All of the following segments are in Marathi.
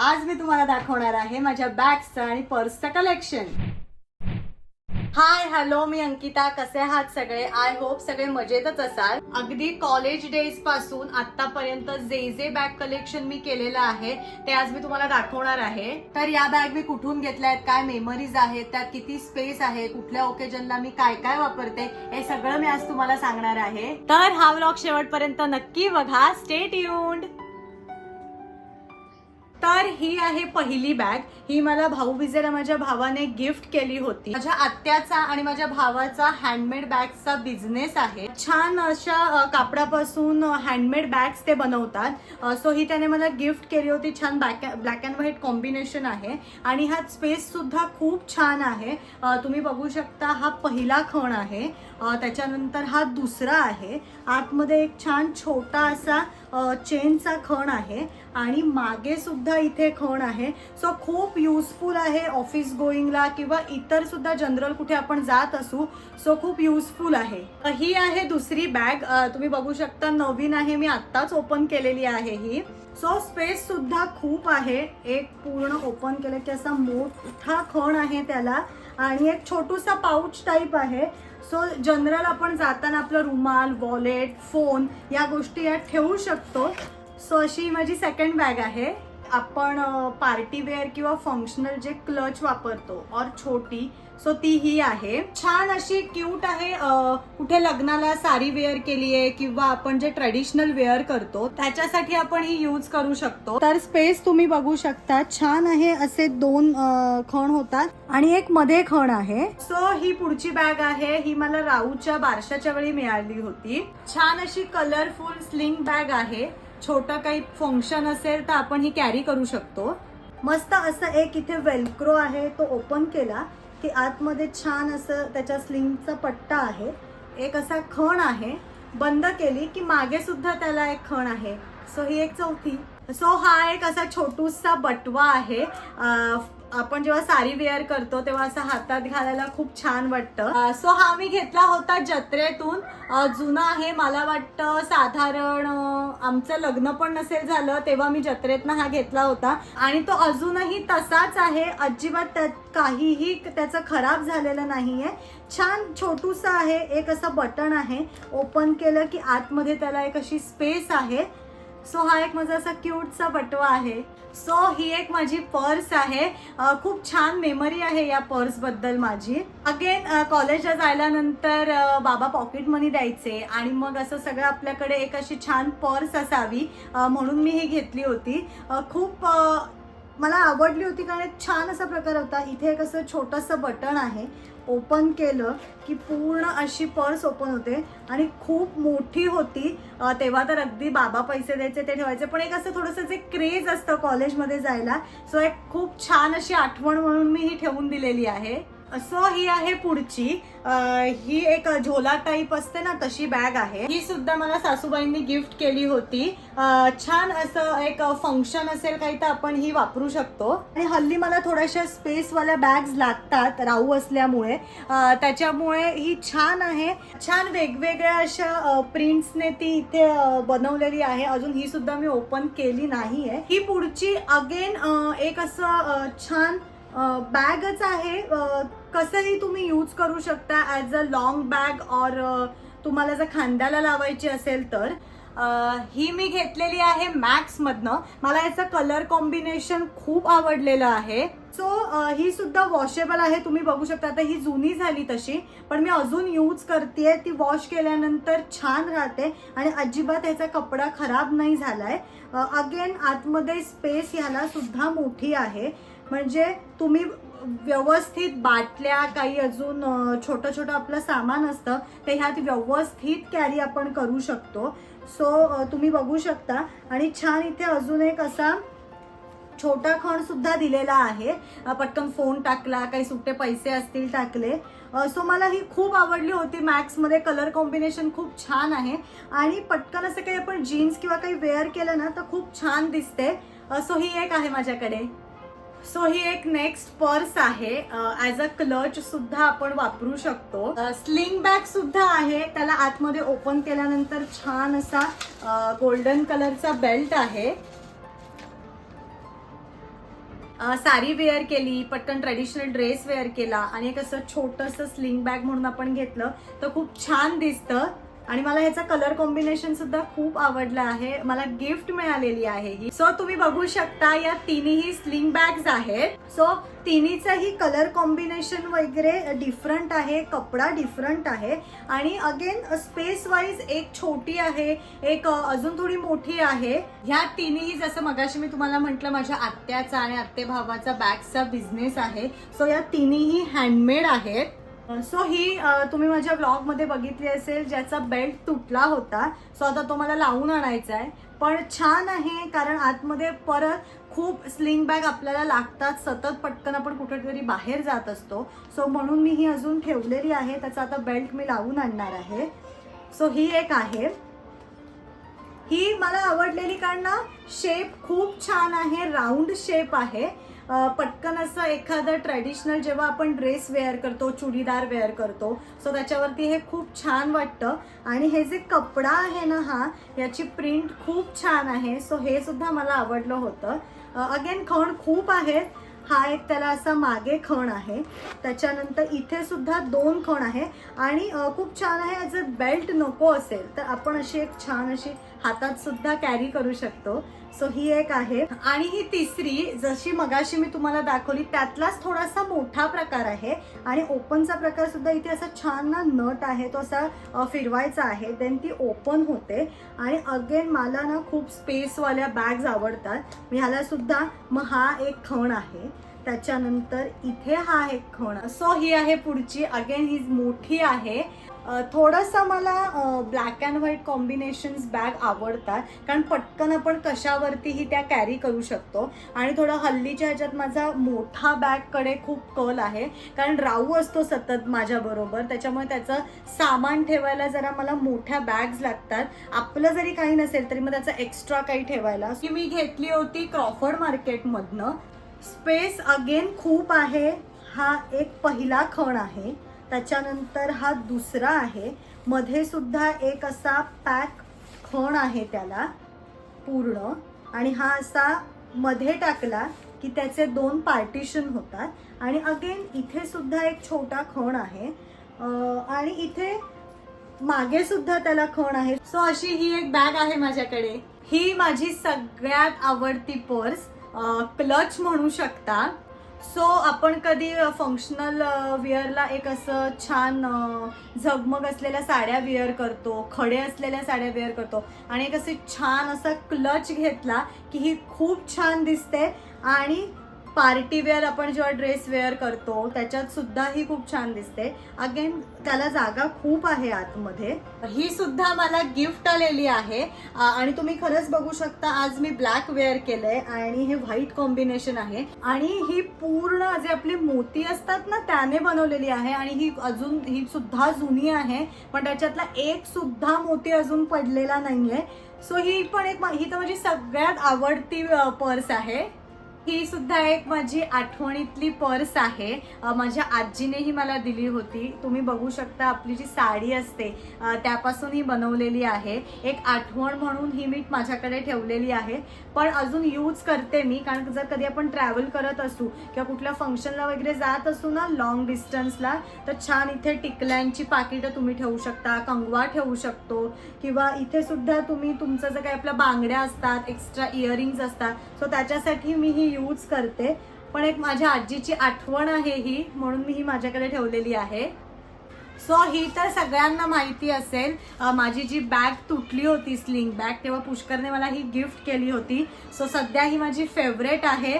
आज मी तुम्हाला दाखवणार आहे माझ्या बॅग्सचं आणि पर्सचं कलेक्शन हाय हॅलो मी अंकिता. कसे आहात सगळे? आय होप सगळे मजेतच असाल. अगदी कॉलेज डेजपासून आतापर्यंत जे जे बॅग कलेक्शन मी केलेलं आहे ते आज मी तुम्हाला दाखवणार आहे. तर या बॅग मी कुठून घेतल्या आहेत काय मेमरीज आहेत त्यात किती स्पेस आहे कुठल्या ओकेजनला मी काय काय वापरते हे सगळं मी आज तुम्हाला सांगणार आहे. तर हा व्लॉग शेवटपर्यंत नक्की बघा. स्टेट युंड तर ही आहे पहिली बॅग. ही मला भाऊ बिजेला माझ्या भावाने गिफ्ट केली होती. माझ्या आत्याचा आणि माझ्या भावाचा हँडमेड बॅगचा बिझनेस आहे. छान अशा कापडापासून हँडमेड बॅग्स ते बनवतात. सो ही त्याने मला गिफ्ट केली होती. छान black black and white combination आहे. आणि हा स्पेस सुद्धा खूप छान आहे. तुम्ही बघू शकता हा पहिला खण आहे. त्याच्यानंतर हा दुसरा आहे. आतमध्ये एक छान छोटा असा चेनचा खण आहे. आणि मागे सुद्धा इथे खण आहे. सो खूप युजफुल आहे ऑफिस गोईंगला किंवा इतर सुद्धा जनरल कुठे आपण जात असू सो खूप युजफुल आहे. ही आहे दुसरी बॅग तुम्ही बघू शकता नवीन आहे. मी आत्ताच ओपन केलेली आहे ही. सो स्पेस सुद्धा खूप आहे. एक पूर्ण ओपन केलं की असा मोठा खण आहे त्याला. आणि एक छोटूसा पाऊच टाईप आहे. सो जनरल आपण जाताना आपलं रुमाल वॉलेट फोन या गोष्टी यात ठेवू शकतो. सो अशी माझी सेकंड बॅग आहे. आपण पार्टी वेअर किंवा फंक्शनल जे क्लच वापरतो और छोटी सो ती ही आहे. छान अशी क्यूट आहे कुठे लग्नाला साडी वेअर केली आहे किंवा आपण जे ट्रेडिशनल वेअर करतो त्याच्यासाठी आपण ही यूज करू शकतो. तर स्पेस तुम्ही बघू शकता छान आहे असे दोन खण होतात. आणि एक मध्ये खण आहे. सो ही पुढची बॅग आहे ही मला राऊच्या बारशाच्या वेळी मिळाली होती. छान अशी कलरफुल स्लिंग बॅग आहे. छोटं काही फंक्शन असेल तर आपण ही कॅरी करू शकतो. मस्त असं एक इथे वेलक्रो आहे तो ओपन केला की आतमध्ये छान असं त्याच्या स्लिंगचा पट्टा आहे. एक असा खण आहे बंद केली की मागे सुद्धा त्याला एक खण आहे. सो ही एक चौथी. सो हा एक असा छोटूसा बटवा आहे आपण जेव्हा साडी वेअर करतो तेव्हा असं हातात घालायला खूप छान वाटतं. सो हा मी घेतला होता जत्रेतून. जुना आहे. मला वाटतं साधारण आमचं लग्न पण नसेल झालं तेव्हा मी जत्रेतनं हा घेतला होता. आणि तो अजूनही तसाच आहे. अजिबात त्यात काहीही त्याचं खराब झालेलं नाहीये. छान छोटूसा आहे. एक असं बटन आहे. ओपन केलं की आतमध्ये त्याला एक अशी स्पेस आहे. सो हा एक माझा असा क्यूटचा बटवा आहे. सो ही एक माझी पर्स आहे. खूप छान मेमरी आहे या पर्सबद्दल माझी. अगेन कॉलेजला जायल्यानंतर बाबा पॉकेट मनी द्यायचे आणि मग असं सगळं आपल्याकडे एक अशी छान पर्स असावी म्हणून मी ही घेतली होती. खूप मला आवडली होती कारण एक छान असा प्रकार होता. इथे एक असं छोटंसं बटन आहे. ओपन केलं की पूर्ण अशी पर्स ओपन होते आणि खूप मोठी होती. तेव्हा तर अगदी बाबा पैसे द्यायचे ते ठेवायचे. पण एक असं थोडंसं जे क्रेज असतं कॉलेजमध्ये जायला सो एक खूप छान अशी आठवण म्हणून मी ही ठेवून दिलेली आहे. सो ही आहे पुढची. ही एक झोला टाईप असते ना तशी बॅग आहे. ही सुद्धा मला सासूबाईंनी गिफ्ट केली होती. छान असं एक फंक्शन असेल काही तर आपण ही वापरू शकतो. आणि हल्ली मला थोड्याशा स्पेसवाल्या बॅग्स लागतात राहू असल्यामुळे. त्याच्यामुळे ही छान आहे. छान वेगवेगळ्या अशा प्रिंट्सने ती इथे बनवलेली आहे. अजून ही सुद्धा मी ओपन केली नाहीये. ही पुढची अगेन एक असं छान बॅगच आहे. कसंही तुम्ही यूज करू शकता ॲज अ लॉंग बॅग और तुम्हाला जर खांद्याला लावायची असेल तर ही मी घेतलेली आहे मॅक्समधनं मला याचं कलर कॉम्बिनेशन खूप आवडलेलं आहे. सो ही सुद्धा वॉशेबल आहे. तुम्ही बघू शकता आता ही जुनी झाली तशी पण मी अजून यूज करते ती वॉश केल्यानंतर छान राहते आणि अजिबात याचा कपडा खराब नाही झालाय. अगेन आतमध्ये स्पेस ह्याला सुद्धा मोठी आहे. म्हणजे तुम्ही व्यवस्थित बाटल्या काही अजून छोटं छोटं आपलं सामान असतं ते ह्यात व्यवस्थित कॅरी आपण करू शकतो. सो तुम्ही बघू शकता. आणि छान इथे अजून एक असा छोटा खण सुद्धा दिलेला आहे. पटकन फोन टाकला काही सुट्टे पैसे असतील टाकले. सो मला ही खूप आवडली होती मॅक्समध्ये कलर कॉम्बिनेशन खूप छान आहे. आणि पटकन असं काही आपण जीन्स किंवा काही वेअर केलं ना तर खूप छान दिसते. सो ही एक आहे माझ्याकडे. सो ही एक नेक्स्ट पर्स आहे. ऍज अ क्लच सुद्धा आपण वापरू शकतो. स्लिंग बॅग सुद्धा आहे. त्याला आतमध्ये ओपन केल्यानंतर छान असा गोल्डन कलरचा बेल्ट आहे. सारी साडी वेअर केली पटकन ट्रेडिशनल ड्रेस वेअर केला आणि एक असं छोटंसं स्लिंग बॅग म्हणून आपण घेतलं तर खूप छान दिसतं. आणि मला ह्याचा कलर कॉम्बिनेशन सुद्धा खूप आवडला आहे. मला गिफ्ट मिळालेली आहे ही. सो तुम्ही बघू शकता या तिन्ही स्लिंग बॅग्स आहेत. सो तिन्हीचंही कलर कॉम्बिनेशन वगैरे डिफरंट आहे कपडा डिफरंट आहे. आणि अगेन स्पेस वाईज एक छोटी आहे एक अजून थोडी मोठी आहे. ह्या तिन्ही जसं मगाशी मी तुम्हाला म्हटलं माझ्या आत्याचा आणि आत्ते भावाचा बॅगचा बिझनेस आहे. सो या तिन्हीही हँडमेड आहेत. सो ही तुम्ही माझ्या ब्लॉगमध्ये बघितली असेल ज्याचा बेल्ट तुटला होता. सो आता तो मला लावून आणायचा आहे. पण छान आहे कारण आतमध्ये परत खूप स्लिंग बॅग आपल्याला लागतात. सतत पटकन आपण कुठेतरी बाहेर जात असतो. सो म्हणून मी ही अजून ठेवलेली आहे. त्याचा आता बेल्ट मी लावून आणणार आहे. सो ही एक आहे. ही मला आवडलेली कारण ना शेप खूप छान आहे. राऊंड शेप आहे. पटकन असं एखादं ट्रॅडिशनल जेव्हा आपण ड्रेस वेअर करतो चुडीदार वेअर करतो सो त्याच्यावरती हे खूप छान वाटतं. आणि हे जे कपडा आहे ना हा याची प्रिंट खूप छान आहे सो हे सुद्धा मला आवडलं होतं. अगेन खण खूप आहेत. हा एक त्याला असा मागे खण आहे. त्याच्यानंतर इथे सुद्धा दोन खण आहे. आणि खूप छान आहे. जर बेल्ट नको असेल तर आपण अशी एक छान अशी हातात सुद्धा कॅरी करू शकतो. सो ही एक आहे. आणि ही तिसरी जशी मगाशी मी तुम्हाला दाखवली त्यातलाच थोडासा मोठा प्रकार आहे. आणि ओपनचा प्रकार सुद्धा इथे असा छान ना नट आहे तो असा फिरवायचा आहे. देन ती ओपन होते. आणि अगेन मला ना खूप स्पेसवाल्या बॅग्स आवडतात. मी ह्याला सुद्धा मग हा एक खण आहे. त्याच्यानंतर इथे हा एक खण. सो ही आहे पुढची. अगेन ही मोठी आहे. थोडंसं मला black and white combinations bag आवडतात. कारण पटकन आपण कशावरतीही त्या कॅरी करू शकतो. आणि थोडं हल्लीच्या ह्याच्यात माझा मोठा बॅगकडे खूप कल आहे. कारण राहू असतो सतत माझ्याबरोबर त्याच्यामुळे त्याचं सामान ठेवायला जरा मला मोठ्या बॅग्स लागतात. आपलं जरी काही नसेल तरी मग त्याचं एक्स्ट्रा काही ठेवायला. की मी घेतली होती क्रॉफर्ड मार्केटमधनं स्पेस अगेन खूप आहे. हा एक पहिला खण आहे. त्याच्यानंतर हा दुसरा आहे. मध्ये सुद्धा एक असा पॅक खण आहे त्याला पूर्ण. आणि हा असा मध्ये टाकला की त्याचे दोन पार्टिशन होतात. आणि अगेन इथे सुद्धा एक छोटा खण आहे. आणि इथे मागे सुद्धा त्याला खण आहे. सो अशी ही एक बॅग आहे माझ्याकडे. ही माझी सगळ्यात आवडती पर्स क्लच म्हणू शकता. सो आपण कधी फंक्शनल विअरला एक असं छान झगमग असलेल्या साड्या विअर करतो खडे असलेल्या साड्या विअर करतो आणि एक असे छान असा क्लच घेतला की ही खूप छान दिसते. आणि पार्टी वेअर आपण जेव्हा ड्रेस वेअर करतो त्याच्यात सुद्धा ही खूप छान दिसते. अगेन त्याला जागा खूप आहे आतमध्ये. ही सुद्धा मला गिफ्ट आलेली आहे. आणि तुम्ही खरंच बघू शकता आज मी ब्लॅक वेअर केलंय आणि हे व्हाईट कॉम्बिनेशन आहे. आणि ही पूर्ण जे आपले मोती असतात ना त्याने बनवलेली आहे. आणि ही अजून ही सुद्धा जुनी आहे. पण त्याच्यातला एक सुद्धा मोती अजून पडलेला नाहीये. सो ही पण एक ही तर माझी सगळ्यात आवडती पर्स आहे. ही सुद्धा एक माझी आठवणीतली पर्स आहे. माझ्या आजीनेही मला दिली होती. तुम्ही बघू शकता आपली जी साडी असते त्यापासून ही बनवलेली आहे. एक आठवण म्हणून ही मी माझ्याकडे ठेवलेली आहे. पण अजून यूज करते मी कारण जर कधी आपण ट्रॅव्हल करत असू किंवा कुठल्या फंक्शनला वगैरे जात असू ना लॉंग डिस्टन्सला तर छान इथे टिकल्यांची पाकिटं तुम्ही ठेवू शकता कंगवा ठेवू शकतो. किंवा इथे सुद्धा तुम्ही तुमचं जर काही आपल्या बांगड्या असतात एक्स्ट्रा इयरिंग्स असतात सो त्याच्यासाठी मी ही यूज करते. पण एक माझ्या आजीची आठवण आहे ही म्हणून मी ही माझ्याकडे ठेवलेली आहे. सो ही तर सगळ्यांना माहिती असेल. माझी जी बॅग तुटली होती स्लिंग बॅग तेव्हा पुष्करने मला ही गिफ्ट केली होती. सो सध्या ही माझी फेवरेट आहे.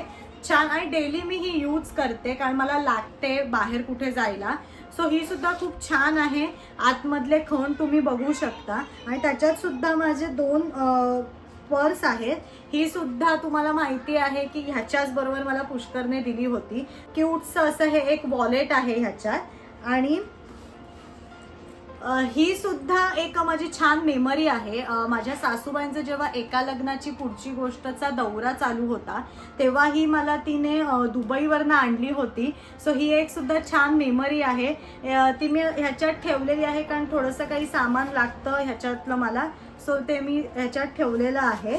छान आणि डेली मी ही यूज करते कारण मला लागते बाहेर कुठे जायला. सो ही सुद्धा खूप छान आहे. आतमधले खण तुम्ही बघू शकता. आणि त्याच्यात सुद्धा माझे दोन पर्स आहेत ही सुद्धा तुम्हाला माहिती आहे की ह्याच्याच बरोबर मला पुष्करने दिली होती. क्यूटचं असं हे एक वॉलेट आहे ह्याच्यात. आणि ही सुद्धा एक माझी छान मेमरी आहे. माझ्या सासूबाईंचं जेव्हा एका लग्नाची पुढची गोष्टचा दौरा चालू होता तेव्हा ही मला तिने दुबईवरनं आणली होती. सो ही एक सुद्धा छान मेमरी आहे. ती मी ह्याच्यात ठेवलेली आहे कारण थोडंसं काही सामान लागतं ह्याच्यातलं मला. सो ते मी ह्याच्यात ठेवलेलं आहे.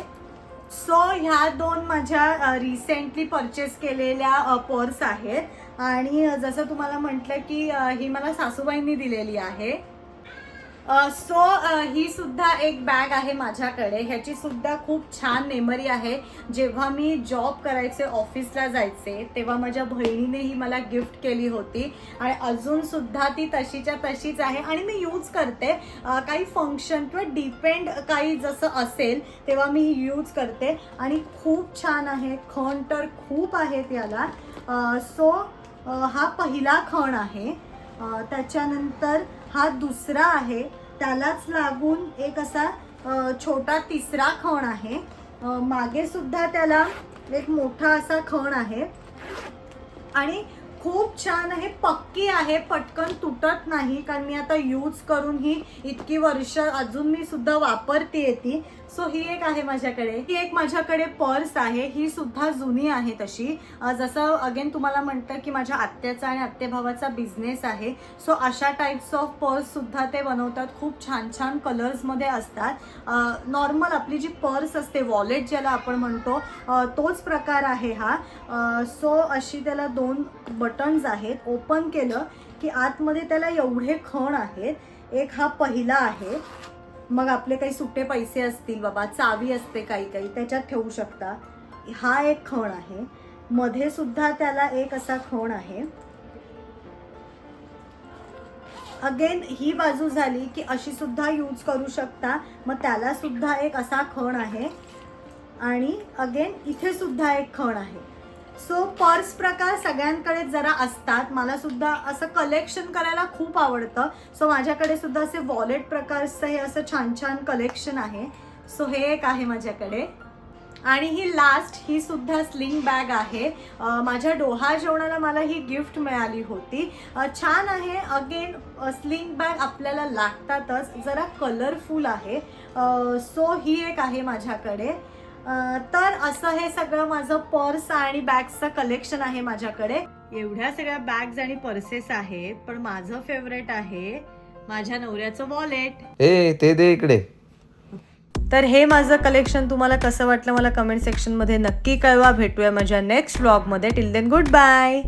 सो ह्या दोन माझ्या रिसेंटली परचेस केलेल्या पर्स आहेत. आणि जसं तुम्हाला म्हटलं की ही मला सासूबाईंनी दिलेली आहे. सो ही सुद्धा एक बॅग आहे माझ्याकडे. ह्याची सुद्धा खूप छान मेमरी आहे. जेव्हा मी जॉब करायचे ऑफिसला जायचे तेव्हा माझ्या बहिणीने ही मला गिफ्ट केली होती. आणि अजून सुद्धा ती तशीच्या तशीच आहे. आणि मी यूज करते. काही फंक्शन किंवा डिपेंड काही जसं असेल तेव्हा मी ही यूज करते. आणि खूप छान आहे. खण तर खूप आहेत याला. सो हा पहिला खण आहे. त्याच्यानंतर हा दुसरा आहे. त्यालाच लागून एक असा छोटा तिसरा खण आहे. मागे सुद्धा त्याला एक मोठा असा खण आहे. आणि खूप छान आहे पक्की आहे पटकन तुटत नाही कारण मी आता यूज करून ही इतकी वर्ष अजून मी सुद्धा वापरते ती. सो ही एक आहे माझ्याकडे. ही एक माझ्याकडे पर्स आहे. ही सुद्धा जुनी आहे तशी. जसं अगेन तुम्हाला म्हणतं की माझ्या आत्याचा आणि आत्तेभावाचा बिझनेस आहे. सो अशा टाईप्स ऑफ पर्स सुद्धा ते बनवतात. खूप छान छान कलर्समध्ये असतात. नॉर्मल आपली जी पर्स असते वॉलेट ज्याला आपण म्हणतो तोच प्रकार आहे हा. सो अशी त्याला दोन बटन्स आहेत. ओपन केलं की आतमध्ये त्याला एवढे खण आहेत. एक हा पहिला आहे. मग आपले काही सुटे पैसे असतील बाबा चावी असते काही काही त्याच्यात ठेवू शकता. हा एक खण आहे. मध्ये सुद्धा त्याला एक असा खण आहे. अगेन ही बाजू झाली की अशी सुद्धा यूज करू शकता. मग त्याला सुद्धा एक असा खण आहे. आणि अगेन इथे सुद्धा एक खण आहे. सो पर्स प्रकार सगळ्यांकडे जरा असतात. मला सुद्धा असं कलेक्शन करायला खूप आवडतं. सो माझ्याकडे सुद्धा असे वॉलेट प्रकारचं हे असं छान छान कलेक्शन आहे. सो हे एक आहे माझ्याकडे. आणि ही लास्ट ही सुद्धा स्लिंग बॅग आहे. माझ्या डोहा जेवणाला मला ही गिफ्ट मिळाली होती. छान आहे. अगेन स्लिंग बॅग आपल्याला लागतातच. जरा कलरफुल आहे. सो ही एक आहे माझ्याकडे. तर असं हे सगळं माझं पर्स आणि बॅग्सचं कलेक्शन आहे माझ्याकडे. एवढ्या सगळ्या बॅग्स आणि पर्सेस आहेत पण माझं फेवरेट आहे माझ्या नवऱ्याचं वॉलेट. ए ते दे इकडे. तर हे माझं कलेक्शन तुम्हाला कसं वाटलं मला कमेंट सेक्शनमध्ये नक्की कळवा. भेटूया माझ्या नेक्स्ट व्लॉगमध्ये टिल देन गुड बाय